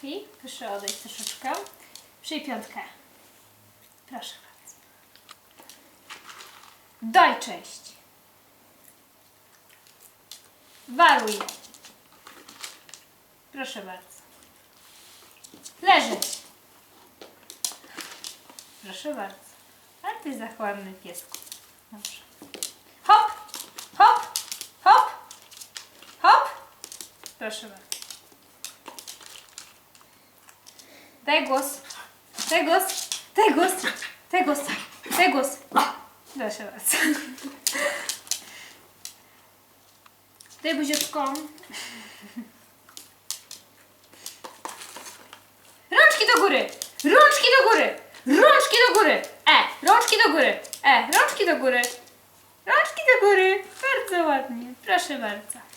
piątki. Proszę odejść troszeczkę. Przyj piątkę. Proszę bardzo. Daj cześć. Waruj. Proszę bardzo. Leżeć. Proszę bardzo. A ty zachłanny piesku. Dobrze. Hop, hop, hop, hop. Proszę bardzo. Daj głos. Daj głos. Daj głos. Proszę bardzo. Daj buzieczką. Rączki do góry! Rączki do góry! Rączki do góry! E! Rączki do góry! E! Rączki do góry! Rączki do góry! Bardzo ładnie. Proszę bardzo.